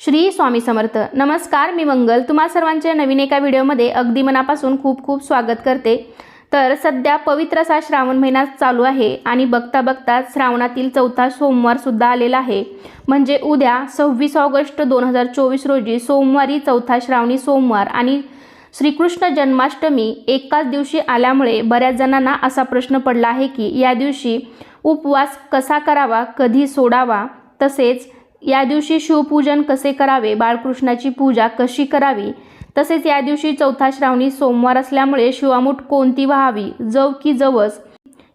श्री स्वामी समर्थ. नमस्कार मी मंगल. तुम्हा सर्वांचे नवीन एका व्हिडिओमध्ये अगदी मनापासून खूप खूप स्वागत करते. तर सध्या पवित्र असा श्रावण महिना चालू आहे आणि बघता बघता श्रावणातील चौथा सोमवारसुद्धा आलेला आहे. म्हणजे उद्या सव्वीस ऑगस्ट दोन हजार चोवीस रोजी सोमवारी चौथा श्रावणी सोमवार आणि श्रीकृष्ण जन्माष्टमी एकाच दिवशी आल्यामुळे बऱ्याच जणांना असा प्रश्न पडला आहे की या दिवशी उपवास कसा करावा कधी सोडावा तसेच या दिवशी शिवपूजन कसे करावे बाळकृष्णाची पूजा कशी करावी? तसेच या दिवशी चौथा श्रावणी सोमवार असल्यामुळे शिवामूठ कोणती व्हावी जव की जवस?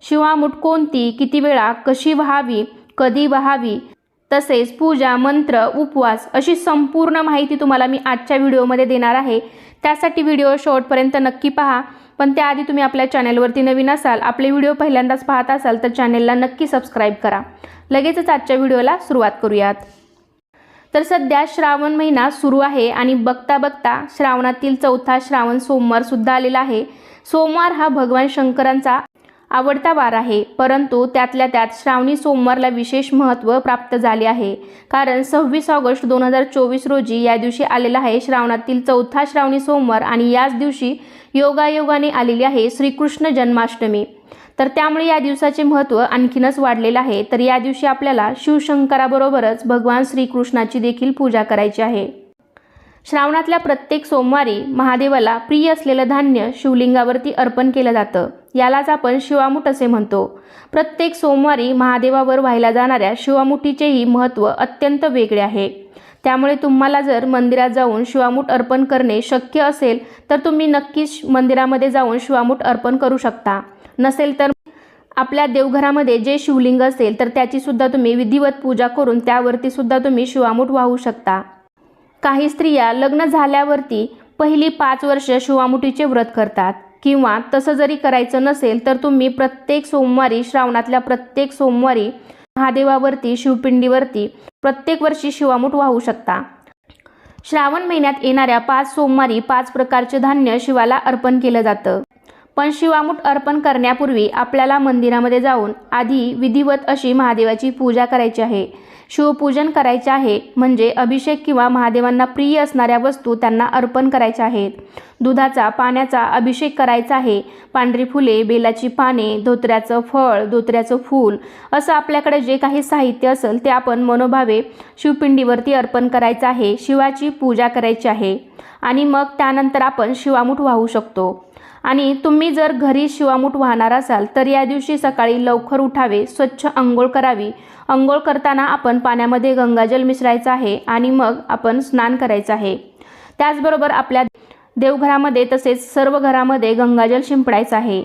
शिवामूठ कोणती किती वेळा कशी व्हावी कधी व्हावी? तसेच पूजा मंत्र उपवास अशी संपूर्ण माहिती तुम्हाला मी आजच्या व्हिडिओमध्ये देणार आहे. त्यासाठी व्हिडिओ शेवटपर्यंत नक्की पहा. पण त्याआधी तुम्ही आपल्या चॅनलवरती नवीन असाल आपले व्हिडिओ पहिल्यांदाच पाहत असाल तर चॅनेलला नक्की सबस्क्राईब करा. लगेचच आजच्या व्हिडिओला सुरुवात करूयात. तर सध्या श्रावण महिना सुरू आहे आणि बघता बघता श्रावणातील चौथा श्रावण सोमवार सुद्धा आलेला आहे. सोमवार हा भगवान शंकरांचा आवडता वार आहे परंतु त्यातल्या त्यात श्रावणी सोमवारला विशेष महत्त्व प्राप्त झाले आहे. कारण सव्वीस ऑगस्ट दोन हजार चोवीस रोजी या दिवशी आलेला आहे श्रावणातील चौथा श्रावणी सोमवार आणि याच दिवशी योगायोगाने आलेली आहे श्रीकृष्ण जन्माष्टमी. तर त्यामुळे या दिवसाचे महत्त्व आणखीनच वाढलेलं आहे. तर या दिवशी आपल्याला शिवशंकराबरोबरच भगवान श्रीकृष्णाची देखील पूजा करायची आहे. श्रावणातल्या प्रत्येक सोमवारी महादेवाला प्रिय असलेलं धान्य शिवलिंगावरती अर्पण केलं जातं. यालाच आपण शिवामूठ असे म्हणतो. प्रत्येक सोमवारी महादेवावर व्हायला जाणाऱ्या शिवामुठीचेही महत्त्व अत्यंत वेगळे आहे. त्यामुळे तुम्हाला जर मंदिरात जाऊन शिवामूठ अर्पण करणे शक्य असेल तर तुम्ही नक्कीच मंदिरामध्ये जाऊन शिवामूठ अर्पण करू शकता. नसेल तर आपल्या देवघरामध्ये जे शिवलिंग असेल तर त्याची सुद्धा तुम्ही विधिवत पूजा करून त्यावरती सुद्धा तुम्ही शिवामूठ वाहू शकता. काही स्त्रिया लग्न झाल्यावरती पहिली पाच वर्ष शिवामुठीचे व्रत करतात. किंवा तसं जरी करायचं नसेल तर तुम्ही प्रत्येक सोमवारी श्रावणातल्या प्रत्येक सोमवारी महादेवावरती शिवपिंडीवरती प्रत्येक वर्षी शिवामूठ वाहू शकता. श्रावण महिन्यात येणाऱ्या पाच सोमवारी पाच प्रकारचे धान्य शिवाला अर्पण केलं जातं. पण शिवामूठ अर्पण करण्यापूर्वी आपल्याला मंदिरामध्ये जाऊन आधी विधिवत अशी महादेवाची पूजा करायची आहे. शिवपूजन करायचे आहे म्हणजे अभिषेक किंवा महादेवांना प्रिय असणाऱ्या वस्तू त्यांना अर्पण करायच्या आहेत. दुधाचा पाण्याचा अभिषेक करायचा आहे. पांढरी फुले बेलाची पाने धोत्र्याचं फळ धोत्र्याचं फूल असं आपल्याकडे जे काही साहित्य असेल ते आपण मनोभावे शिवपिंडीवरती अर्पण करायचं आहे. शिवाची पूजा करायची आहे. आणि मग त्यानंतर आपण शिवामूठ वाहू शकतो. आणि तुम्ही जर घरी शिवामूठ वाहणार असाल तर या दिवशी सकाळी लवकर उठावे स्वच्छ अंघोळ करावी. अंघोळ करताना आपण पाण्यामध्ये गंगाजल मिसळायचं आहे आणि मग आपण स्नान करायचं आहे. त्याचबरोबर आपल्या देवघरामध्ये तसेच सर्व घरामध्ये गंगाजल शिंपडायचं आहे.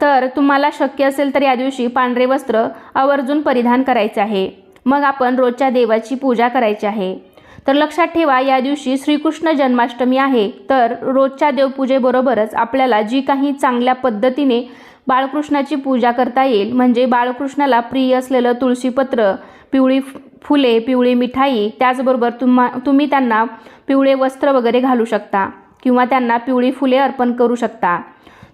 तर तुम्हाला शक्य असेल तर या दिवशी पांढरे वस्त्र आवर्जून परिधान करायचे आहे. मग आपण रोजच्या देवाची पूजा करायची आहे. तर लक्षात ठेवा या दिवशी श्रीकृष्ण जन्माष्टमी आहे. तर रोजच्या देवपूजेबरोबरच आपल्याला जी काही चांगल्या पद्धतीने बाळकृष्णाची पूजा करता येईल म्हणजे बाळकृष्णाला प्रिय असलेलं तुळशीपत्र पिवळी फुले पिवळी मिठाई त्याचबरोबर तुम्हा तुम्ही त्यांना पिवळे वस्त्र वगैरे घालू शकता किंवा त्यांना पिवळी फुले अर्पण करू शकता.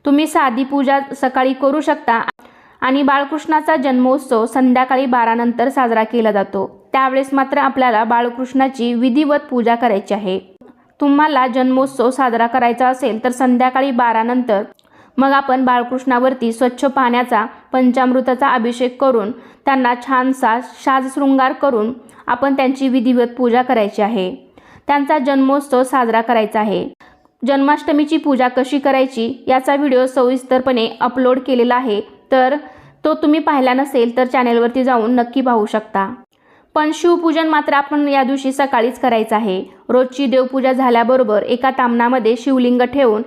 तुम्ही साधी पूजा सकाळी करू शकता. आणि बाळकृष्णाचा जन्मोत्सव संध्याकाळी बारानंतर साजरा केला जातो. त्यावेळेस मात्र आपल्याला बाळकृष्णाची विधिवत पूजा करायची आहे. तुम्हाला जन्मोत्सव साजरा करायचा असेल तर संध्याकाळी बारानंतर मग आपण बाळकृष्णावरती स्वच्छ पाण्याचा पंचामृताचा अभिषेक करून त्यांना छानसा साजशृंगार करून आपण त्यांची विधिवत पूजा करायची आहे. त्यांचा जन्मोत्सव साजरा करायचा आहे. जन्माष्टमीची पूजा कशी करायची याचा व्हिडिओ सविस्तरपणे अपलोड केलेला आहे. तर तो तुम्ही पाहिला नसेल तर चॅनेलवरती जाऊन नक्की पाहू शकता. पण शिवपूजन मात्र आपण या दिवशी सकाळीच करायचं आहे. रोजची देवपूजा झाल्याबरोबर एका तामणामध्ये शिवलिंग ठेवून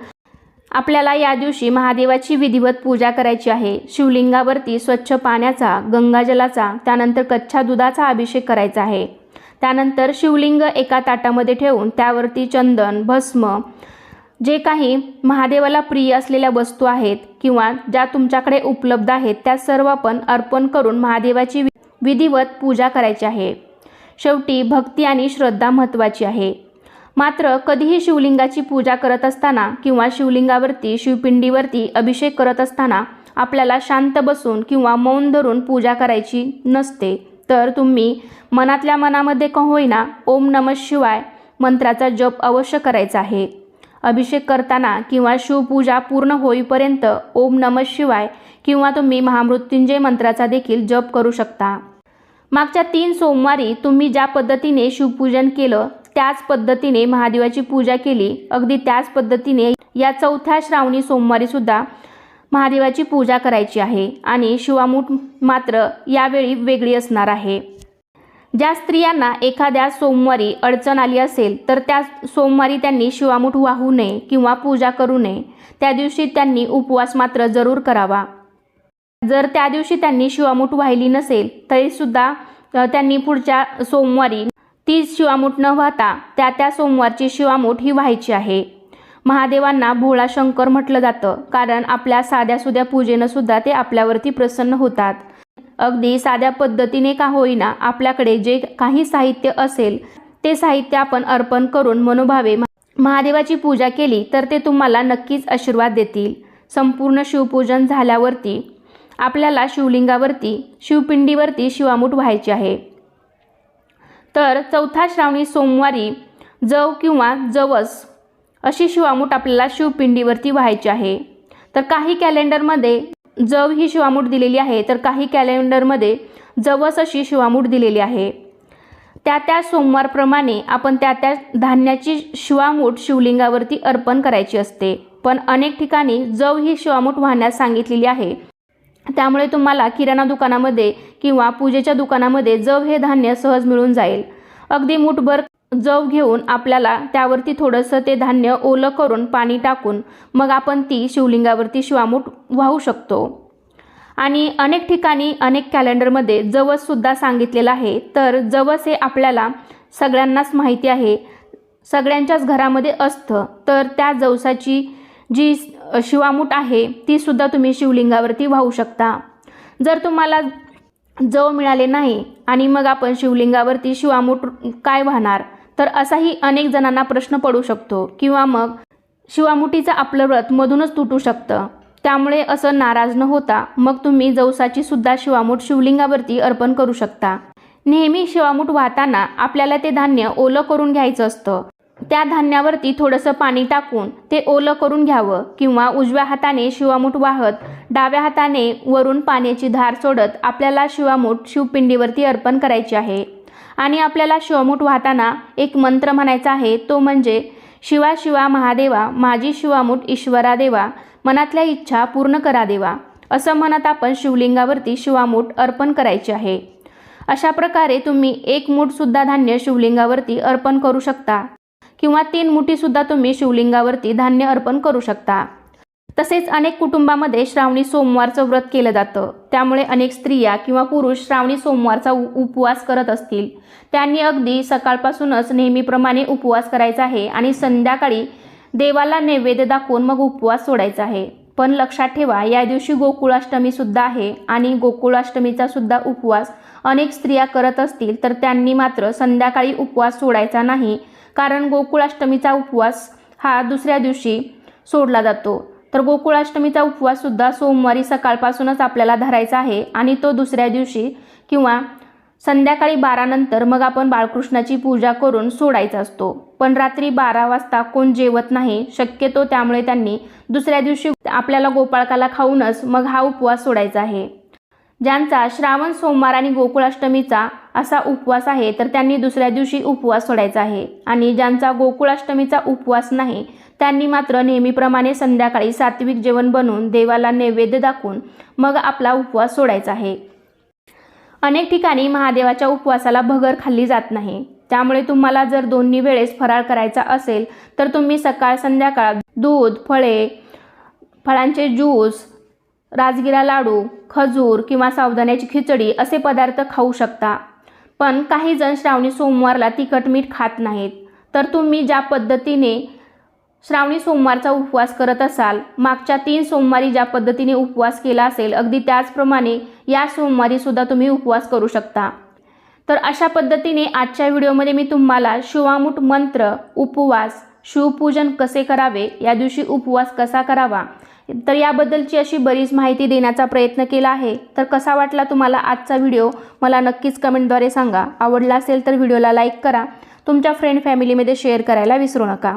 आपल्याला या दिवशी महादेवाची विधिवत पूजा करायची आहे. शिवलिंगावरती स्वच्छ पाण्याचा गंगाजलाचा त्यानंतर कच्च्या दुधाचा अभिषेक करायचा आहे. त्यानंतर शिवलिंग एका ताटामध्ये ठेवून त्यावरती चंदन भस्म जे काही महादेवाला प्रिय असलेल्या वस्तू आहेत किंवा ज्या तुमच्याकडे उपलब्ध आहेत त्या सर्व आपण अर्पण करून महादेवाची विधिवत पूजा करायची आहे. शेवटी भक्ती आणि श्रद्धा महत्त्वाची आहे. मात्र कधीही शिवलिंगाची पूजा करत असताना किंवा शिवलिंगावरती शिवपिंडीवरती अभिषेक करत असताना आपल्याला शांत बसून किंवा मौन धरून पूजा करायची नसते. तर तुम्ही मनातल्या मनामध्ये का होईना ओम नम शिवाय मंत्राचा जप अवश्य करायचा आहे. अभिषेक करताना किंवा शिवपूजा पूर्ण होईपर्यंत ओम नम शिवाय किंवा तुम्ही महामृत्युंजय मंत्राचा देखील जप करू शकता. मागच्या तीन सोमवारी तुम्ही ज्या पद्धतीने शिवपूजन केलं त्याच पद्धतीने महादेवाची पूजा केली अगदी त्याच पद्धतीने या चौथ्या श्रावणी सोमवारी सुद्धा महादेवाची पूजा करायची आहे आणि शिवामूठ मात्र यावेळी वेगळी असणार आहे. ज्या स्त्रियांना एखाद्या सोमवारी अडचण आली असेल तर त्या सोमवारी त्यांनी शिवामूठ वाहू नये किंवा पूजा करू नये. त्या दिवशी त्यांनी उपवास मात्र जरूर करावा. जर त्या दिवशी त्यांनी शिवामूठ वाहिली नसेल तरीसुद्धा त्यांनी पुढच्या सोमवारी ती शिवामूठ न वाहता त्या त्या सोमवारची शिवामूठ ही व्हायची आहे. महादेवांना भोळा शंकर म्हटलं जातं कारण आपल्या साध्यासुद्या पूजेनं सुद्धा ते आपल्यावरती प्रसन्न होतात. अगदी साध्या पद्धतीने का होईना आपल्याकडे जे काही साहित्य असेल ते साहित्य आपण अर्पण करून मनोभावे महादेवाची पूजा केली तर ते तुम्हाला नक्कीच आशीर्वाद देतील. संपूर्ण शिवपूजन झाल्यावरती आपल्याला शिवलिंगावरती शिवपिंडीवरती शिवामूठ व्हायची आहे. तर चौथा श्रावणी सोमवारी जव किंवा जवस अशी शिवामूठ आपल्याला शिवपिंडीवरती व्हायची आहे. तर काही कॅलेंडरमध्ये जव ही शिवामूठ दिलेली आहे तर काही कॅलेंडरमध्ये जवस अशी शिवामूठ दिलेली आहे. त्या त्या सोमवारप्रमाणे आपण त्या त्या धान्याची शिवामूठ शिवलिंगावरती अर्पण करायची असते. पण अनेक ठिकाणी जव ही शिवामूठ वाहण्यास सांगितलेली आहे. त्यामुळे तुम्हाला किराणा दुकानामध्ये किंवा पूजेच्या दुकानामध्ये जव हे धान्य सहज मिळून जाईल. अगदी मुठभर जव घेऊन आपल्याला त्यावरती थोडंसं ते धान्य ओलं करून पाणी टाकून मग आपण ती शिवलिंगावरती शिवामूठ वाहू शकतो. आणि अनेक ठिकाणी अनेक कॅलेंडरमध्ये जवससुद्धा सांगितलेलं आहे. तर जवस हे आपल्याला सगळ्यांनाच माहिती आहे. सगळ्यांच्याच घरामध्ये असतं. तर त्या जवसाची जी शिवामूठ आहे तीसुद्धा तुम्ही शिवलिंगावरती वाहू शकता. जर तुम्हाला जव मिळाले नाही आणि मग आपण शिवलिंगावरती शिवामूठ काय वाहणार? तर असाही अनेक जणांना प्रश्न पडू शकतो किंवा मग शिवामुठीचं आपलं व्रत मधूनच तुटू शकतं. त्यामुळे असं नाराज न होता मग तुम्ही जवसाची सुद्धा शिवामूठ शिवलिंगावरती अर्पण करू शकता. नेहमी शिवामूठ वाहताना आपल्याला ते धान्य ओलं करून घ्यायचं असतं. त्या धान्यावरती थोडंसं पाणी टाकून ते ओलं करून घ्यावं किंवा उजव्या हाताने शिवामूठ वाहत डाव्या हाताने वरून पाण्याची धार सोडत आपल्याला शिवामूठ शिवपिंडीवरती अर्पण करायची आहे. आणि आपल्याला शिवमूठ वाहताना एक मंत्र म्हणायचा आहे तो म्हणजे शिवा शिवा महादेवा माझी शिवामूठ ईश्वरा देवा मनातल्या इच्छा पूर्ण करा देवा. असं म्हणत आपण शिवलिंगावरती शिवामूठ अर्पण करायची आहे. अशा प्रकारे तुम्ही एक मूठसुद्धा धान्य शिवलिंगावरती अर्पण करू शकता. किंवा तीन मुठीसुद्धा तुम्ही शिवलिंगावरती धान्य अर्पण करू शकता. तसेच अनेक कुटुंबामध्ये श्रावणी सोमवारचं व्रत केलं जातं. त्यामुळे अनेक स्त्रिया किंवा पुरुष श्रावणी सोमवारचा उ- उपवास करत असतील. त्यांनी अगदी सकाळपासूनच नेहमीप्रमाणे उपवास करायचा आहे आणि संध्याकाळी देवाला नैवेद्य दाखवून मग उपवास सोडायचा आहे. पण लक्षात ठेवा या दिवशी गोकुळाष्टमीसुद्धा आहे आणि गोकुळाष्टमीचा सुद्धा उपवास अनेक स्त्रिया करत असतील तर त्यांनी मात्र संध्याकाळी उपवास सोडायचा नाही. कारण गोकुळाष्टमीचा उपवास हा दुसऱ्या दिवशी सोडला जातो. तर गोकुळाष्टमीचा उपवाससुद्धा सोमवारी सकाळपासूनच आपल्याला धरायचा आहे आणि तो दुसऱ्या दिवशी किंवा संध्याकाळी बारानंतर मग आपण बाळकृष्णाची पूजा करून सोडायचा असतो. पण रात्री बारा वाजता कोण जेवत नाही शक्यतो त्यामुळे त्यांनी दुसऱ्या दिवशी आपल्याला गोपाळकाला खाऊनच मग हा उपवास सोडायचा आहे. ज्यांचा श्रावण सोमवार आणि गोकुळाष्टमीचा असा उपवास आहे तर त्यांनी दुसऱ्या दिवशी उपवास सोडायचा आहे. आणि ज्यांचा गोकुळाष्टमीचा उपवास नाही त्यांनी मात्र नेहमीप्रमाणे संध्याकाळी सात्विक जेवण बनवून देवाला नैवेद्य दाखवून मग आपला उपवास सोडायचा आहे. अनेक ठिकाणी महादेवाच्या उपवासाला भगर खाल्ली जात नाही. त्यामुळे तुम्हाला जर दोन्ही वेळेस फराळ करायचा असेल तर तुम्ही सकाळ संध्याकाळ दूध फळे फळांचे ज्यूस राजगिरा लाडू खजूर किंवा सावधान्याची खिचडी असे पदार्थ खाऊ शकता. पण काही जण श्रावणी सोमवारला तिखट मीठ खात नाहीत. तर तुम्ही ज्या पद्धतीने श्रावणी सोमवारचा उपवास करत असाल मागच्या तीन सोमवारी ज्या पद्धतीने उपवास केला असेल अगदी त्याचप्रमाणे या सोमवारी सुद्धा तुम्ही उपवास करू शकता. तर अशा पद्धतीने आजच्या व्हिडिओमध्ये मी तुम्हाला शिवामूठ मंत्र उपवास शिवपूजन कसे करावे या दिवशी उपवास कसा करावा तर याबद्दलची अशी बरीच माहिती देण्याचा प्रयत्न केला आहे. तर कसा वाटला तुम्हाला आजचा व्हिडिओ? मला नक्कीच कमेंटद्वारे सांगा. आवडला असेल तर व्हिडिओला लाईक करा. तुमच्या फ्रेंड फॅमिलीमध्ये शेअर करायला विसरू नका.